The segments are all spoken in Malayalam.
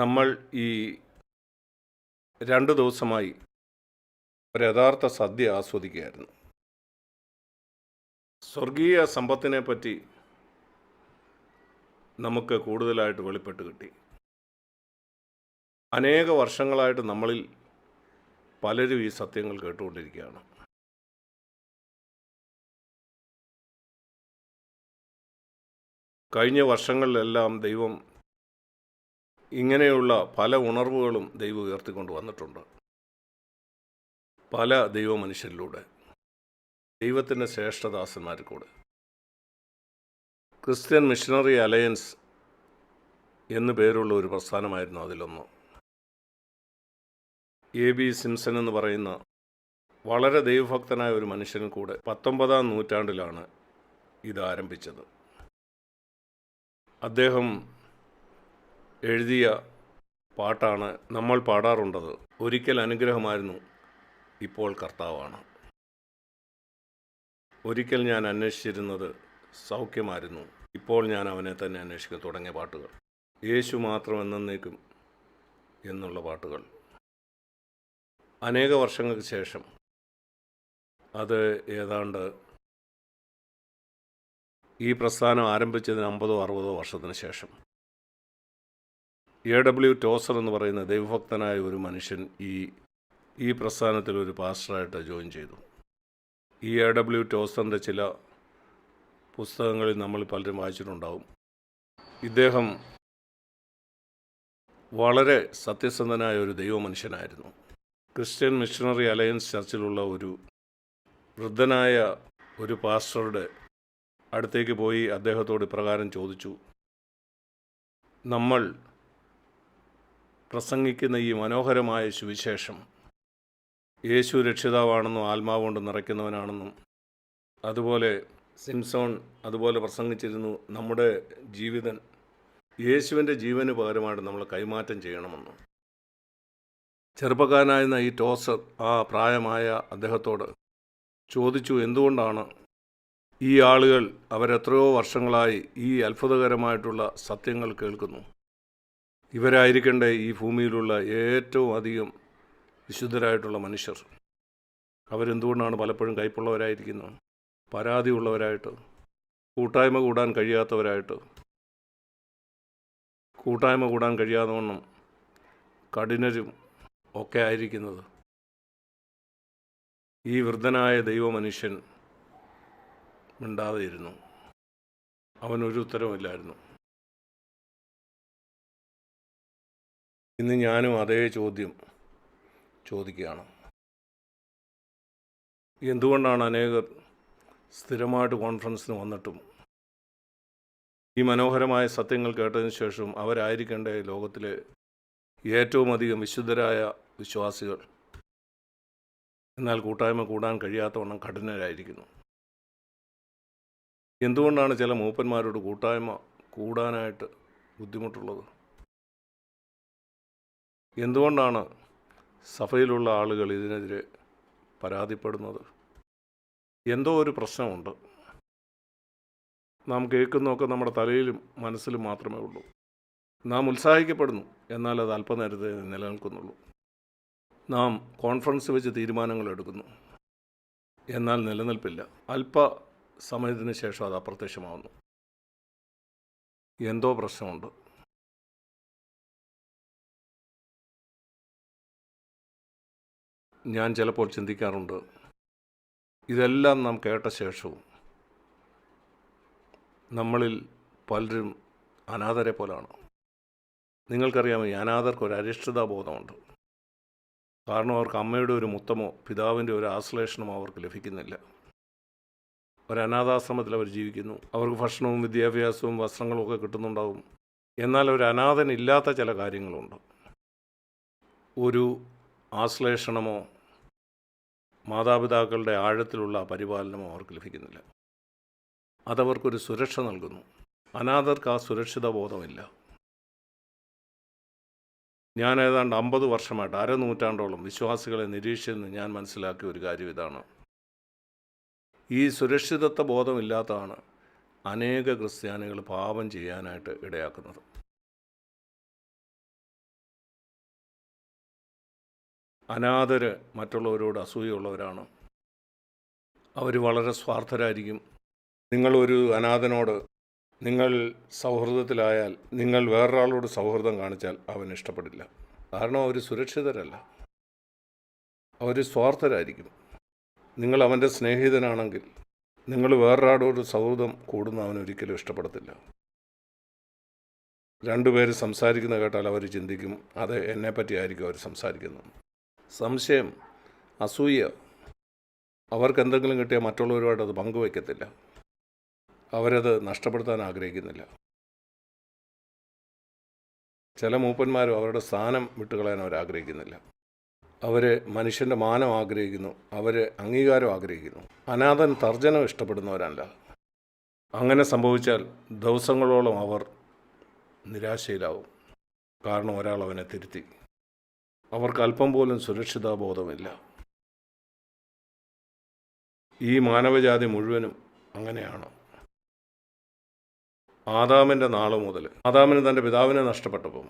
നമ്മൾ ഈ രണ്ട് ദിവസമായി ഒരു യഥാർത്ഥ സദ്യ ആസ്വദിക്കുകയായിരുന്നു. സ്വർഗീയ സമ്പത്തിനെ പറ്റി നമുക്ക് കൂടുതലായിട്ട് വെളിപ്പെട്ട് കിട്ടി. അനേക വർഷങ്ങളായിട്ട് നമ്മളിൽ പലരും ഈ സത്യങ്ങൾ കേട്ടുകൊണ്ടിരിക്കുകയാണ്. കഴിഞ്ഞ വർഷങ്ങളിലെല്ലാം ദൈവം ഇങ്ങനെയുള്ള പല ഉണർവുകളും ദൈവം ഉയർത്തിക്കൊണ്ട് വന്നിട്ടുണ്ട്. പല ദൈവ മനുഷ്യരിലൂടെ ദൈവത്തിന്റെ ശ്രേഷ്ഠദാസന്മാർക്കൂടെ. ക്രിസ്ത്യൻ മിഷണറി അലയൻസ് എന്നു പേരുള്ള ഒരു പ്രസ്ഥാനമായിരുന്നു അതിലൊന്ന്. എ ബി സിംസൺ എന്ന് പറയുന്ന വളരെ ദൈവഭക്തനായ ഒരു മനുഷ്യനും കൂടെ പത്തൊമ്പതാം നൂറ്റാണ്ടിലാണ് ഇത് ആരംഭിച്ചത്. അദ്ദേഹം എഴുതിയ പാട്ടാണ് നമ്മൾ പാടാറുണ്ടത്. ഒരിക്കൽ അനുഗ്രഹമായിരുന്നു ഇപ്പോൾ കർത്താവാണ്. ഒരിക്കൽ ഞാൻ അന്വേഷിച്ചിരുന്നത് സൗഖ്യമായിരുന്നു. ഇപ്പോൾ ഞാൻ അവനെ തന്നെ അന്വേഷിക്കാൻ തുടങ്ങിയ പാട്ടുകൾ. യേശു മാത്രം എന്നേക്കും എന്നുള്ള പാട്ടുകൾ. അനേക വർഷങ്ങൾക്ക് ശേഷം അത് ഏതാണ്ട് ഈ പ്രസ്ഥാനം ആരംഭിച്ചതിന് അമ്പതോ അറുപതോ വർഷത്തിന് ശേഷം എ ഡബ്ല്യു ടോസർ എന്ന് പറയുന്ന ദൈവഭക്തനായ ഒരു മനുഷ്യൻ ഈ ഈ പ്രസ്ഥാനത്തിൽ ഒരു പാസ്റ്ററായിട്ട് ജോയിൻ ചെയ്തു. ഈ എ ഡബ്ല്യു ടോസറിന്റെ ചില പുസ്തകങ്ങളിൽ നമ്മൾ പലരും വായിച്ചിട്ടുണ്ടാവും. ഇദ്ദേഹം വളരെ സത്യസന്ധനായ ഒരു ദൈവ മനുഷ്യനായിരുന്നു. ക്രിസ്ത്യൻ മിഷണറി അലയൻസ് ചർച്ചിലുള്ള ഒരു വൃദ്ധനായ ഒരു പാസ്റ്ററുടെ അടുത്തേക്ക് പോയി അദ്ദേഹത്തോട് ഇപ്രകാരം ചോദിച്ചു. നമ്മൾ പ്രസംഗിക്കുന്ന ഈ മനോഹരമായ സുവിശേഷം. യേശു രക്ഷിതാവാണെന്നും ആത്മാവ് കൊണ്ട് നിറയ്ക്കുന്നവനാണെന്നും. അതുപോലെ സിംസോൺ അതുപോലെ പ്രസംഗിച്ചിരുന്നു നമ്മുടെ ജീവിതൻ യേശുവിന്റെ ജീവന് പകരമായിട്ട് നമ്മൾ കൈമാറ്റം ചെയ്യണമെന്ന്. ചെറുപ്പക്കാരനായിരുന്ന ഈ ടോസർ ആ പ്രായമായ അദ്ദേഹത്തോട് ചോദിച്ചു എന്തുകൊണ്ടാണ് ഈ ആളുകൾ അവരെത്രയോ വർഷങ്ങളായി ഈ അത്ഭുതകരമായിട്ടുള്ള സത്യങ്ങൾ കേൾക്കുന്നു? ഇവരായിരിക്കേണ്ട ഈ ഭൂമിയിലുള്ള ഏറ്റവും അധികം വിശുദ്ധരായിട്ടുള്ള മനുഷ്യർ. അവരെന്തുകൊണ്ടാണ് പലപ്പോഴും കൈപ്പുള്ളവരായിരിക്കുന്നത് പരാതി ഉള്ളവരായിട്ട് കൂട്ടായ്മ കൂടാൻ കഴിയാത്തവരായിട്ട്. കൂട്ടായ്മ കൂടാൻ കഴിയാത്തവണ്ണം കഠിനരും ഒക്കെ ആയിരിക്കുന്നത്. ഈ വൃദ്ധനായ ദൈവമനുഷ്യൻ മിണ്ടാതെ ഇരുന്നു അവനൊരു ഉത്തരവുമില്ലായിരുന്നു. ഇന്ന് ഞാനും അതേ ചോദ്യം ചോദിക്കുകയാണ്. എന്തുകൊണ്ടാണ് അനേകർ സ്ഥിരമായിട്ട് കോൺഫറൻസിന് വന്നിട്ടും ഈ മനോഹരമായ സത്യങ്ങൾ കേട്ടതിന് ശേഷം അവരായിരിക്കേണ്ട ലോകത്തിലെ ഏറ്റവും അധികം വിശുദ്ധരായ വിശ്വാസികൾ? എന്നാൽ കൂട്ടായ്മ കൂടാൻ കഴിയാത്തവണ്ണം കഠിനരായിരിക്കുന്നു. എന്തുകൊണ്ടാണ് ചില മൂപ്പന്മാരോട് കൂട്ടായ്മ കൂടാനായിട്ട് ബുദ്ധിമുട്ടുള്ളത്? എന്തുകൊണ്ടാണ് സഭയിലുള്ള ആളുകൾ ഇതിനെതിരെ പരാതിപ്പെടുന്നത്? എന്തോ ഒരു പ്രശ്നമുണ്ട്. നാം കേൾക്കുന്നതൊക്കെ നമ്മുടെ തലയിലും മനസ്സിലും മാത്രമേ ഉള്ളൂ. നാം ഉത്സാഹിക്കപ്പെടുന്നു എന്നാൽ അത് അല്പനേരത്തെ നിലനിൽക്കുന്നുള്ളൂ. നാം കോൺഫറൻസ് വെച്ച് തീരുമാനങ്ങൾ എടുക്കുന്നു. എന്നാൽ നിലനിൽപ്പില്ല. അല്പ സമയത്തിന് ശേഷം അത് അപ്രത്യക്ഷമാവുന്നു. എന്തോ പ്രശ്നമുണ്ട്. ഞാൻ ചിലപ്പോൾ ചിന്തിക്കാറുണ്ട്. ഇതെല്ലാം നാം കേട്ട ശേഷവും നമ്മളിൽ പലരും അനാഥരെ പോലാണ്. നിങ്ങൾക്കറിയാമോ ഈ അനാഥർക്ക് ഒരു അരിഷ്ടതാ ബോധമുണ്ട് കാരണം അവർക്ക് അമ്മയുടെ ഒരു മുത്തമോ പിതാവിന്റെ ഒരു ആശ്ലേഷണമോ അവർക്ക് ലഭിക്കുന്നില്ല. ഒരു അനാഥാശ്രമത്തിൽ അവർ ജീവിക്കുന്നു. അവർക്ക് ഭക്ഷണവും വിദ്യാഭ്യാസവും വസ്ത്രങ്ങളും ഒക്കെ കിട്ടുന്നുണ്ടാവും. എന്നാൽ ഒരു അനാഥനില്ലാത്ത ചില കാര്യങ്ങളുണ്ട്. ഒരു ആശ്ലേഷണമോ മാതാപിതാക്കളുടെ ആഴത്തിലുള്ള പരിപാലനമോ അവർക്ക് ലഭിക്കുന്നില്ല. അതവർക്കൊരു സുരക്ഷ നൽകുന്നു. അനാഥർക്ക് ആ സുരക്ഷിത ബോധമില്ല. ഞാൻ ഏതാണ്ട് അമ്പത് വർഷമായിട്ട് അരനൂറ്റാണ്ടോളം വിശ്വാസികളെ നിരീക്ഷിച്ചെന്ന് ഞാൻ മനസ്സിലാക്കിയ ഒരു കാര്യം ഇതാണ്. ഈ സുരക്ഷിതത്വ ബോധമില്ലാത്തതാണ് അനേക ക്രിസ്ത്യാനികൾ പാപം ചെയ്യാനായിട്ട് ഇടയാക്കുന്നത്. അനാഥര് മറ്റുള്ളവരോട് അസൂയുള്ളവരാണ്. അവർ വളരെ സ്വാർത്ഥരായിരിക്കും. നിങ്ങളൊരു അനാഥനോട് നിങ്ങൾ സൗഹൃദത്തിലായാൽ നിങ്ങൾ വേറൊരാളോട് സൗഹൃദം കാണിച്ചാൽ അവൻ ഇഷ്ടപ്പെടില്ല. കാരണം അവർ സുരക്ഷിതരല്ല. അവർ സ്വാർത്ഥരായിരിക്കും. നിങ്ങൾ അവന്റെ സ്നേഹിതനാണെങ്കിൽ നിങ്ങൾ വേറൊരാളോട് സൗഹൃദം കൂടുന്ന അവൻ ഒരിക്കലും ഇഷ്ടപ്പെടത്തില്ല. രണ്ടുപേര് സംസാരിക്കുന്ന കേട്ടാൽ അവർ ചിന്തിക്കും അത് എന്നെപ്പറ്റി ആയിരിക്കും അവർ സംസാരിക്കുന്നത്. സംശയം അസൂയ. അവർക്ക് എന്തെങ്കിലും കിട്ടിയാൽ മറ്റുള്ളവരുമായിട്ട് അത് പങ്കുവയ്ക്കത്തില്ല. അവരത് നഷ്ടപ്പെടുത്താൻ ആഗ്രഹിക്കുന്നില്ല. ചില മൂപ്പന്മാരും അവരുടെ സ്ഥാനം വിട്ടുകളയാൻ അവർ ആഗ്രഹിക്കുന്നില്ല. അവർ മനുഷ്യന്റെ മാനം ആഗ്രഹിക്കുന്നു അവർ അംഗീകാരം ആഗ്രഹിക്കുന്നു. അനാഥൻ തർജനം ഇഷ്ടപ്പെടുന്നവരല്ല. അങ്ങനെ സംഭവിച്ചാൽ ദിവസങ്ങളോളം അവർ നിരാശയിലാവും. കാരണം ഒരാൾ അവനെ തിരുത്തി. അവർക്ക് അല്പം പോലും സുരക്ഷിതാബോധമില്ല. ഈ മാനവജാതി മുഴുവനും അങ്ങനെയാണ്. ആദാമിന്റെ നാൾ മുതൽ ആദാമിന് തന്റെ പിതാവിനെ നഷ്ടപ്പെട്ടപ്പോൾ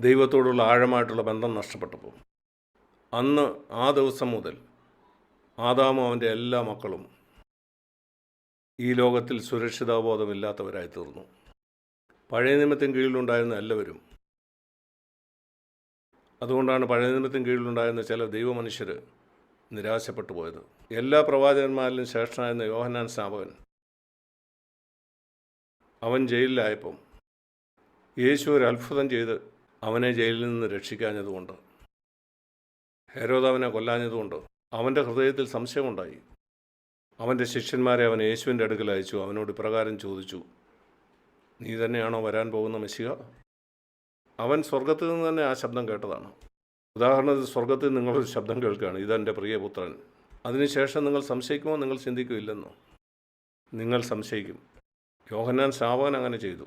ദൈവത്തോടുള്ള ആഴമായിട്ടുള്ള ബന്ധം നഷ്ടപ്പെട്ടപ്പോൾ അന്ന് ആ ദിവസം മുതൽ ആദാമും അവന്റെ എല്ലാ മക്കളും ഈ ലോകത്തിൽ സുരക്ഷിതാബോധമില്ലാത്തവരായി തീർന്നു. പഴയ നിയമത്തിന് കീഴിലുണ്ടായിരുന്ന എല്ലാവരും അതുകൊണ്ടാണ് പഴയ നിയമത്തിന് കീഴിലുണ്ടായിരുന്ന ചില ദൈവമനുഷ്യർ നിരാശപ്പെട്ടു പോയത്. എല്ലാ പ്രവാചകന്മാരിലും ശ്രേഷ്ഠനായിരുന്ന യോഹന്നാൻ സ്നാപകൻ അവൻ ജയിലിലായപ്പം യേശു ഒരു അത്ഭുതം ചെയ്ത് അവനെ ജയിലിൽ നിന്ന് രക്ഷിക്കാഞ്ഞതുകൊണ്ട് ഹേരോദാവനെ കൊല്ലാഞ്ഞതുകൊണ്ട് അവന്റെ ഹൃദയത്തിൽ സംശയമുണ്ടായി. അവന്റെ ശിഷ്യന്മാരെ അവൻ യേശുവിന്റെ അടുക്കൽ അയച്ചു. അവനോട് ഇപ്രകാരം ചോദിച്ചു നീ തന്നെയാണോ വരാൻ പോകുന്ന മെസ്സിക അവൻ സ്വർഗത്തിൽ നിന്ന് തന്നെ ആ ശബ്ദം കേട്ടതാണ്. ഉദാഹരണത്തിന് സ്വർഗത്തിൽ നിങ്ങളൊരു ശബ്ദം കേൾക്കുകയാണ്. ഇതെന്റെ പ്രിയപുത്രൻ അതിനുശേഷം നിങ്ങൾ സംശയിക്കുമോ? നിങ്ങൾ ചിന്തിക്കുമില്ലെന്നോ. നിങ്ങൾ സംശയിക്കും. യോഹന്നാൻ ശ്രാവകൻ അങ്ങനെ ചെയ്തു.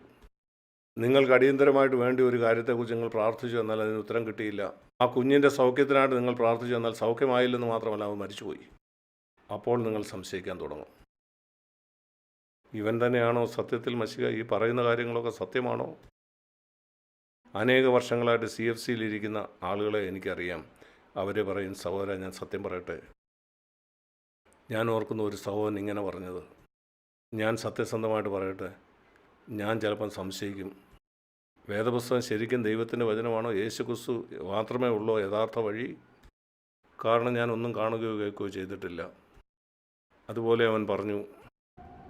നിങ്ങൾക്ക് അടിയന്തരമായിട്ട് വേണ്ടി ഒരു കാര്യത്തെക്കുറിച്ച് നിങ്ങൾ പ്രാർത്ഥിച്ചു എന്നാൽ അതിന് ഉത്തരം കിട്ടിയില്ല. ആ കുഞ്ഞിന്റെ സൗഖ്യത്തിനായിട്ട് നിങ്ങൾ പ്രാർത്ഥിച്ചു എന്നാൽ സൗഖ്യമായില്ലെന്ന് മാത്രമല്ല അവൻ മരിച്ചുപോയി. അപ്പോൾ നിങ്ങൾ സംശയിക്കാൻ തുടങ്ങും. ഇവൻ തന്നെയാണോ സത്യത്തിൽ മഷിക ഈ പറയുന്ന കാര്യങ്ങളൊക്കെ സത്യമാണോ? അനേക വർഷങ്ങളായിട്ട് സി എഫ് സിയിലിരിക്കുന്ന ആളുകളെ എനിക്കറിയാം. അവർ പറയും സഹോദര ഞാൻ സത്യം പറയട്ടെ. ഞാൻ ഓർക്കുന്ന ഒരു സഹോദരൻ ഇങ്ങനെ പറഞ്ഞത്. ഞാൻ സത്യസന്ധമായിട്ട് പറയട്ടെ. ഞാൻ ചിലപ്പം സംശയിക്കും. വേദപുസ്തകം ശരിക്കും ദൈവത്തിന്റെ വചനമാണോ? യേശു ക്രിസ്തു മാത്രമേ ഉള്ളൂ യഥാർത്ഥ വഴി? കാരണം ഞാൻ ഒന്നും കാണുകയോ കേൾക്കുകയോ ചെയ്തിട്ടില്ല. അതുപോലെ അവൻ പറഞ്ഞു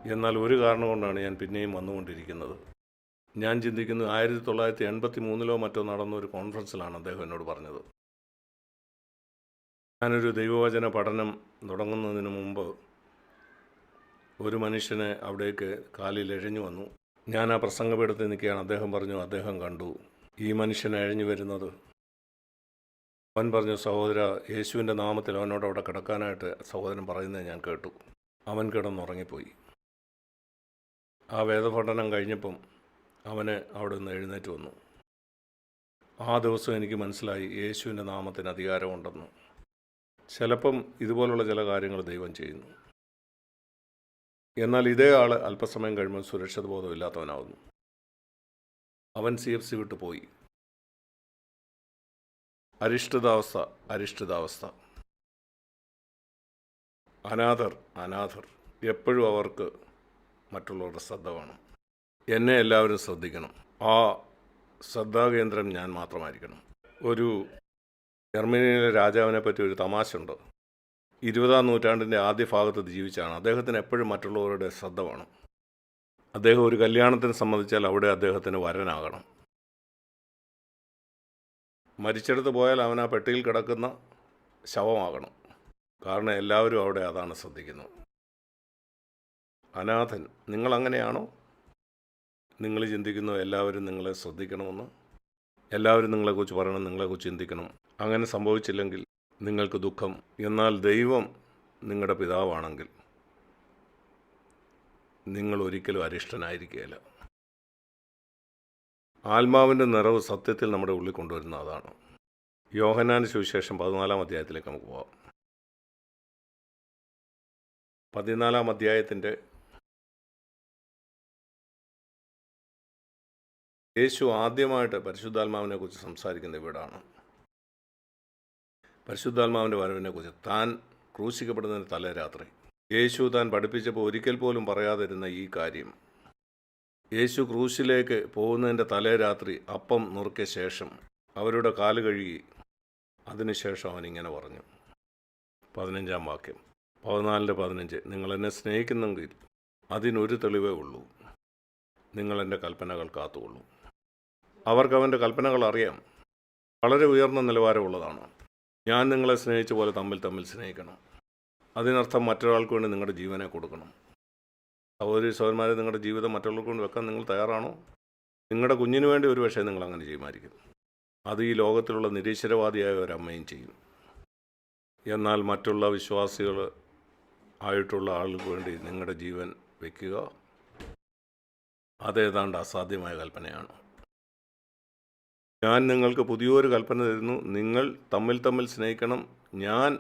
എന്നാൽ ഒരു കാരണം കൊണ്ടാണ് ഞാൻ പിന്നെയും വന്നുകൊണ്ടിരിക്കുന്നത്. ഞാൻ ചിന്തിക്കുന്നു ആയിരത്തി തൊള്ളായിരത്തി എൺപത്തി മൂന്നിലോ മറ്റോ നടന്ന ഒരു കോൺഫറൻസിലാണ് അദ്ദേഹം എന്നോട് പറഞ്ഞത്. ഞാനൊരു ദൈവവചന പഠനം തുടങ്ങുന്നതിന് മുമ്പ് ഒരു മനുഷ്യനെ അവിടേക്ക് കാലിൽ എഴഞ്ഞു വന്നു. ഞാൻ ആ പ്രസംഗപീഠത്തിൽ നിൽക്കുകയാണ്. അദ്ദേഹം പറഞ്ഞു അദ്ദേഹം കണ്ടു ഈ മനുഷ്യൻ എഴഞ്ഞു വരുന്നത്. അവൻ പറഞ്ഞു സഹോദര യേശുവിന്റെ നാമത്തിൽ അവനോട് അവിടെ കിടക്കാനായിട്ട് സഹോദരൻ പറയുന്നത് ഞാൻ കേട്ടു. അവൻ കിടന്നുറങ്ങിപ്പോയി. ആ വേദപഠനം കഴിഞ്ഞപ്പം അവന് അവിടെ നിന്ന് എഴുന്നേറ്റ് വന്നു. ആ ദിവസം എനിക്ക് മനസ്സിലായി യേശുവിന്റെ നാമത്തിന് അധികാരമുണ്ടെന്ന്. ചിലപ്പം ഇതുപോലുള്ള ചില കാര്യങ്ങൾ ദൈവം ചെയ്യുന്നു. എന്നാൽ ഇതേ ആൾ അല്പസമയം കഴിയുമ്പോൾ സുരക്ഷിത ബോധമില്ലാത്തവനാവുന്നു. അവൻ സി എഫ് സി വിട്ട് പോയി. അരിഷ്ടിതാവസ്ഥ അരിഷ്ടിതാവസ്ഥ അനാഥർ അനാഥർ. എപ്പോഴും അവർക്ക് മറ്റുള്ളവരുടെ ശ്രദ്ധ വേണം. എന്നെ എല്ലാവരും ശ്രദ്ധിക്കണം. ആ ശ്രദ്ധാകേന്ദ്രം ഞാൻ മാത്രമായിരിക്കണം. ഒരു ജർമ്മനിയിലെ രാജാവിനെ പറ്റി ഒരു തമാശ ഉണ്ട് ഇരുപതാം നൂറ്റാണ്ടിന്റെ ആദ്യ ഭാഗത്ത് ജീവിച്ചാണ്. അദ്ദേഹത്തിന് എപ്പോഴും മറ്റുള്ളവരുടെ ശ്രദ്ധ വേണം. അദ്ദേഹം ഒരു കല്യാണത്തിന് സംബന്ധിച്ചാൽ അവിടെ അദ്ദേഹത്തിന് വരനാകണം. മരിച്ചെടുത്ത് പോയാൽ അവൻ ആ പെട്ടിയിൽ കിടക്കുന്ന ശവമാകണം. കാരണം എല്ലാവരും അവിടെ അതാണ് ശ്രദ്ധിക്കുന്നത്. അനാഥൻ നിങ്ങൾ അങ്ങനെയാണോ നിങ്ങൾ ചിന്തിക്കുന്നു എല്ലാവരും നിങ്ങളെ ശ്രദ്ധിക്കണമെന്ന് എല്ലാവരും നിങ്ങളെക്കുറിച്ച് പറയണം നിങ്ങളെക്കുറിച്ച് ചിന്തിക്കണം. അങ്ങനെ സംഭവിച്ചില്ലെങ്കിൽ നിങ്ങൾക്ക് ദുഃഖം. എന്നാൽ ദൈവം നിങ്ങളുടെ പിതാവാണെങ്കിൽ നിങ്ങൾ ഒരിക്കലും അരിഷ്ടനായിരിക്കുകയില്ല. ആത്മാവിന്റെ നിറവ് സത്യത്തിൽ നമ്മുടെ ഉള്ളിൽ കൊണ്ടുവരുന്ന അതാണ്. യോഹനാന് സുവിശേഷം പതിനാലാം അധ്യായത്തിലേക്ക് നമുക്ക് പോവാം. പതിനാലാം അധ്യായത്തിന്റെ യേശു ആദ്യമായിട്ട് പരിശുദ്ധാത്മാവിനെ കുറിച്ച് സംസാരിക്കുന്ന ഇവിടാണ്. പരിശുദ്ധാത്മാവിന്റെ വരവിനെ കുറിച്ച് താൻ ക്രൂശിക്കപ്പെടുന്നതിന് തലേ രാത്രി. യേശു താൻ പഠിപ്പിച്ചപ്പോൾ ഒരിക്കൽ പോലും പറയാതിരുന്ന ഈ കാര്യം. യേശു ക്രൂശിലേക്ക് പോകുന്നതിന്റെ തലേ രാത്രി അപ്പം നുറുക്കിയ ശേഷം അവരുടെ കാൽ കഴുകി അതിനുശേഷം അവൻ ഇങ്ങനെ പറഞ്ഞു. പതിനഞ്ചാം വാക്യം. പതിനാലിന്റെ പതിനഞ്ച്. നിങ്ങൾ എന്നെ സ്നേഹിക്കുന്നെങ്കിൽ അതിനൊരു തെളിവേ ഉള്ളൂ. നിങ്ങളെന്റെ കൽപ്പനകൾ കാത്തുകൊള്ളൂ. അവർക്ക് അവന്റെ കൽപ്പനകൾ അറിയാം വളരെ ഉയർന്ന നിലവാരമുള്ളതാണ്. ഞാൻ നിങ്ങളെ സ്നേഹിച്ച പോലെ തമ്മിൽ തമ്മിൽ സ്നേഹിക്കണം. അതിനർത്ഥം മറ്റൊരാൾക്ക് വേണ്ടി നിങ്ങളുടെ ജീവനെ കൊടുക്കണം. സഹോദരി സഹോദരന്മാരെ നിങ്ങളുടെ ജീവിതം മറ്റുള്ളവർക്ക് വേണ്ടി വെക്കാൻ നിങ്ങൾ തയ്യാറാണോ? നിങ്ങളുടെ കുഞ്ഞിന് വേണ്ടി ഒരു പക്ഷേ നിങ്ങൾ അങ്ങനെ ചെയ്യുമായിരിക്കും. അത് ഈ ലോകത്തിലുള്ള നിരീശ്വരവാദിയായ ഒരമ്മയും ചെയ്യും. എന്നാൽ മറ്റുള്ള വിശ്വാസികൾ ആയിട്ടുള്ള ആളുകൾക്ക് വേണ്ടി നിങ്ങളുടെ ജീവൻ വയ്ക്കുക അതേതാണ്ട് അസാധ്യമായ കൽപ്പനയാണ്. ഞാൻ നിങ്ങൾക്ക് പുതിയൊരു കൽപ്പന തരുന്നു. നിങ്ങൾ തമ്മിൽ തമ്മിൽ സ്നേഹിക്കണം. ഞാൻ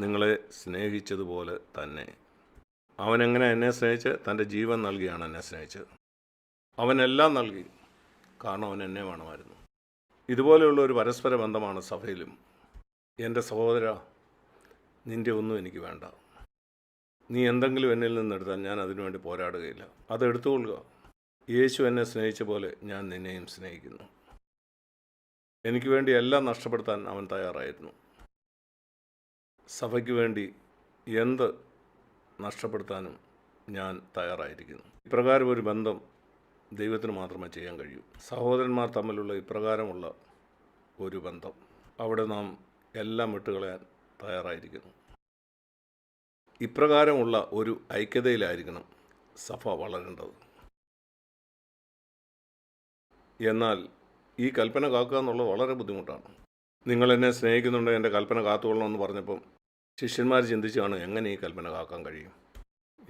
നിങ്ങളെ സ്നേഹിച്ചതുപോലെ തന്നെ. അവൻ എങ്ങനെ എന്നെ സ്നേഹിച്ച് തന്റെ ജീവൻ നൽകിയാണ് എന്നെ സ്നേഹിച്ചത്. അവനെല്ലാം നൽകി. കാരണം അവൻ എന്നെ വേണമായിരുന്നു. ഇതുപോലെയുള്ള ഒരു പരസ്പര ബന്ധമാണ് സഭയിലും. എന്റെ സഹോദര നിന്റെ ഒന്നും എനിക്ക് വേണ്ട. നീ എന്തെങ്കിലും എന്നിൽ നിന്നെടുത്താൽ ഞാൻ അതിനുവേണ്ടി പോരാടുകയില്ല. അത് എടുത്തുകൊള്ളുക. യേശു എന്നെ സ്നേഹിച്ച പോലെ ഞാൻ നിന്നെയും സ്നേഹിക്കുന്നു. എനിക്ക് വേണ്ടി എല്ലാം നഷ്ടപ്പെടുത്താൻ അവൻ തയ്യാറായിരുന്നു. സഭയ്ക്ക് വേണ്ടി എന്ത് നഷ്ടപ്പെടുത്താനും ഞാൻ തയ്യാറായിരിക്കുന്നു. ഇപ്രകാരം ഒരു ബന്ധം ദൈവത്തിന് മാത്രമേ ചെയ്യാൻ കഴിയൂ. സഹോദരന്മാർ തമ്മിലുള്ള ഇപ്രകാരമുള്ള ഒരു ബന്ധം അവിടെ നാം എല്ലാം വിട്ടുകളയാൻ തയ്യാറായിരിക്കുന്നു. ഇപ്രകാരമുള്ള ഒരു ഐക്യതയിലായിരിക്കണം സഭ വളരേണ്ടത്. എന്നാൽ ഈ കൽപ്പന കാക്കുക എന്നുള്ളത് വളരെ ബുദ്ധിമുട്ടാണ്. നിങ്ങൾ എന്നെ സ്നേഹിക്കുന്നുണ്ട് എന്റെ കൽപ്പന കാത്തുകൊള്ളണമെന്ന് പറഞ്ഞപ്പം ശിഷ്യന്മാർ ചിന്തിച്ചാണ് എങ്ങനെ ഈ കൽപ്പന കാക്കാൻ കഴിയും.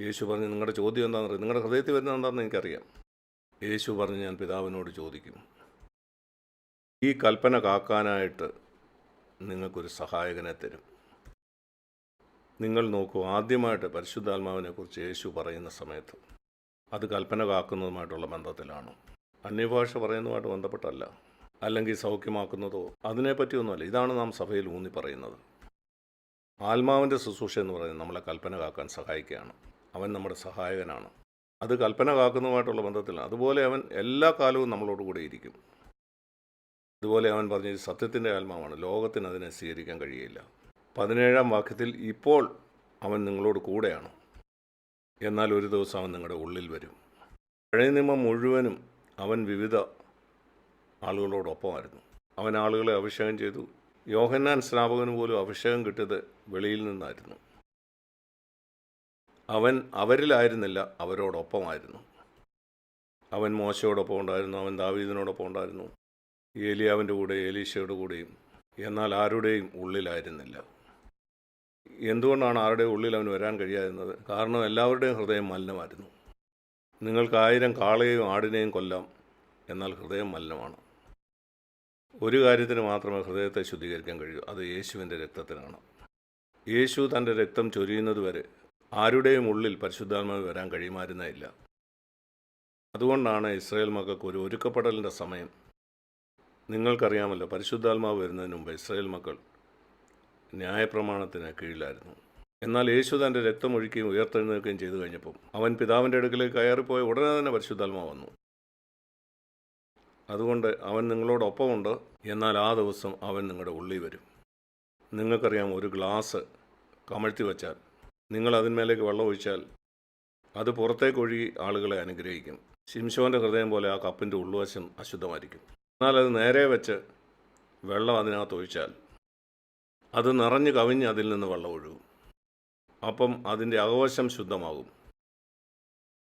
യേശു പറഞ്ഞു നിങ്ങളുടെ ചോദ്യം എന്താണെന്ന് അറിയാം? നിങ്ങളുടെ ഹൃദയത്തിൽ വരുന്നത് എന്താണെന്ന് എനിക്കറിയാം. യേശു പറഞ്ഞ് ഞാൻ പിതാവിനോട് ചോദിക്കും. ഈ കൽപ്പന കാക്കാനായിട്ട് നിങ്ങൾക്കൊരു സഹായകനെ തരും. നിങ്ങൾ നോക്കൂ ആദ്യമായിട്ട് പരിശുദ്ധാത്മാവിനെക്കുറിച്ച് യേശു പറയുന്ന സമയത്ത് അത് കൽപ്പന കാക്കുന്നതുമായിട്ടുള്ള ബന്ധത്തിലാണ്. അന്യഭാഷ പറയുന്നതുമായിട്ട് ബന്ധപ്പെട്ടല്ല അല്ലെങ്കിൽ സൗഖ്യമാക്കുന്നതോ അതിനെപ്പറ്റിയൊന്നുമല്ല. ഇതാണ് നാം സഭയിൽ ഊന്നി പറയുന്നത്. ആത്മാവിന്റെ ശുശ്രൂഷ എന്ന് പറയുന്നത് നമ്മളെ കൽപ്പന കാക്കാൻ സഹായിക്കുകയാണ്. അവൻ നമ്മുടെ സഹായകനാണ്. അത് കൽപ്പന കാക്കുന്നതുമായിട്ടുള്ള ബന്ധത്തിലാണ് അതുപോലെ അവൻ എല്ലാ കാലവും നമ്മളോട് കൂടെ ഇരിക്കും. അതുപോലെ അവൻ പറഞ്ഞത് സത്യത്തിന്റെ ആത്മാവാണ്. ലോകത്തിന് അതിനെ സ്വീകരിക്കാൻ കഴിയില്ല. പതിനേഴാം വാക്യത്തിൽ ഇപ്പോൾ അവൻ നിങ്ങളോട് കൂടെയാണ്. എന്നാൽ ഒരു ദിവസം അവൻ നിങ്ങളുടെ ഉള്ളിൽ വരും. പഴയ നിയമം മുഴുവനും അവൻ വിവിധ ആളുകളോടൊപ്പമായിരുന്നു. അവൻ ആളുകളെ അഭിഷേകം ചെയ്തു. യോഹന്നാൻ സ്നാപകന് പോലും അഭിഷേകം കിട്ടിയത് വെളിയിൽ നിന്നായിരുന്നു. അവൻ അവരിലായിരുന്നില്ല അവരോടൊപ്പമായിരുന്നു. അവൻ മോശയോടൊപ്പം ഉണ്ടായിരുന്നു അവൻ ദാവീദിനോടൊപ്പം ഉണ്ടായിരുന്നു. ഏലിയാവിന്റെ കൂടെ ഏലീശയുടെ കൂടെയും. എന്നാൽ ആരുടെയും ഉള്ളിലായിരുന്നില്ല. എന്തുകൊണ്ടാണ് ആരുടെ ഉള്ളിൽ അവന് വരാൻ കഴിയാതിരുന്നത്? കാരണം എല്ലാവരുടെയും ഹൃദയം മലിനമായിരുന്നു. നിങ്ങൾക്ക് ആയിരം കാളയെയും ആടിനെയും കൊല്ലാം എന്നാൽ ഹൃദയം മലിനമാണ്. ഒരു കാര്യത്തിന് മാത്രമേ ഹൃദയത്തെ ശുദ്ധീകരിക്കാൻ കഴിയൂ അത് യേശുവിന്റെ രക്തത്തിനാണ്. യേശു തന്റെ രക്തം ചൊരിയുന്നതുവരെ ആരുടെയും ഉള്ളിൽ പരിശുദ്ധാത്മാവ് വരാൻ കഴിയുമായിരുന്നില്ല അതുകൊണ്ടാണ് ഇസ്രായേൽ മക്കൾക്ക് ഒരു ഒരുക്കപ്പെടലിന്റെ സമയം. നിങ്ങൾക്കറിയാമല്ലോ പരിശുദ്ധാത്മാവ് വരുന്നതിന് മുമ്പ് ഇസ്രായേൽ മക്കൾ ന്യായപ്രമാണത്തിന് കീഴിലായിരുന്നു. എന്നാൽ യേശു തന്റെ രക്തമൊഴുക്കുകയും ഉയർത്തെഴുന്നേൽക്കുകയും ചെയ്തു കഴിഞ്ഞപ്പോൾ അവൻ പിതാവിന്റെ അടുക്കലേക്ക് കയറിപ്പോയ ഉടനെ തന്നെ പരിശുദ്ധാത്മ വന്നു. അതുകൊണ്ട് അവൻ നിങ്ങളോടൊപ്പമുണ്ട് എന്നാൽ ആ ദിവസം അവൻ നിങ്ങളുടെ ഉള്ളിൽ വരും. നിങ്ങൾക്കറിയാം ഒരു ഗ്ലാസ് കമഴ്ത്തി വച്ചാൽ നിങ്ങൾ അതിന്മേലേക്ക് വെള്ളം ഒഴിച്ചാൽ അത് പുറത്തേക്ക് ഒഴുകി ആളുകളെ അനുഗ്രഹിക്കും. ശിംശോന്റെ ഹൃദയം പോലെ ആ കപ്പിന്റെ ഉള്ളുവശം അശുദ്ധമായിരിക്കും. എന്നാൽ അത് നേരെ വെച്ച് വെള്ളം അതിനകത്ത് ഒഴിച്ചാൽ അത് നിറഞ്ഞു കവിഞ്ഞ് അതിൽ നിന്ന് വെള്ളം ഒഴുകും. അപ്പം അതിന്റെ അകവശം ശുദ്ധമാകും.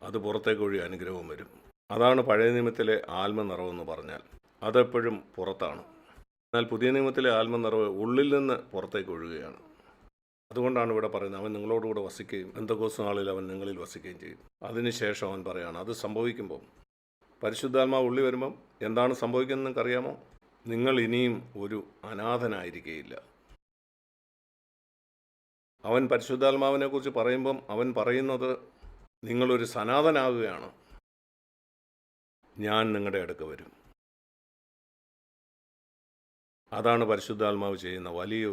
അത് പുറത്തേക്ക് ഒഴി അനുഗ്രഹവും വരും. അതാണ് പഴയ നിയമത്തിലെ ആത്മനിറവെന്ന് പറഞ്ഞാൽ. അതെപ്പോഴും പുറത്താണ്. എന്നാൽ പുതിയ നിയമത്തിലെ ആത്മനിറവ് ഉള്ളിൽ നിന്ന് പുറത്തേക്ക് ഒഴുകുകയാണ്. അതുകൊണ്ടാണ് ഇവിടെ പറയുന്നത് അവൻ നിങ്ങളോടുകൂടെ വസിക്കുകയും എന്തൊക്കെ നാളിൽ അവൻ നിങ്ങളിൽ വസിക്കുകയും ചെയ്യും. അതിനുശേഷം അവൻ പറയാണ് അത് സംഭവിക്കുമ്പോൾ പരിശുദ്ധാത്മാവ് ഉള്ളി വരുമ്പം എന്താണ് സംഭവിക്കുന്നത് നിങ്ങൾക്കറിയാമോ? നിങ്ങൾ ഇനിയും ഒരു അനാഥനായിരിക്കുകയില്ല അവൻ പരിശുദ്ധാത്മാവിനെ കുറിച്ച് പറയുമ്പം അവൻ പറയുന്നത് നിങ്ങളൊരു സനാതനാകുകയാണ്. ഞാൻ നിങ്ങളുടെ അടുക്ക വരും. അതാണ് പരിശുദ്ധാത്മാവ് ചെയ്യുന്ന വലിയ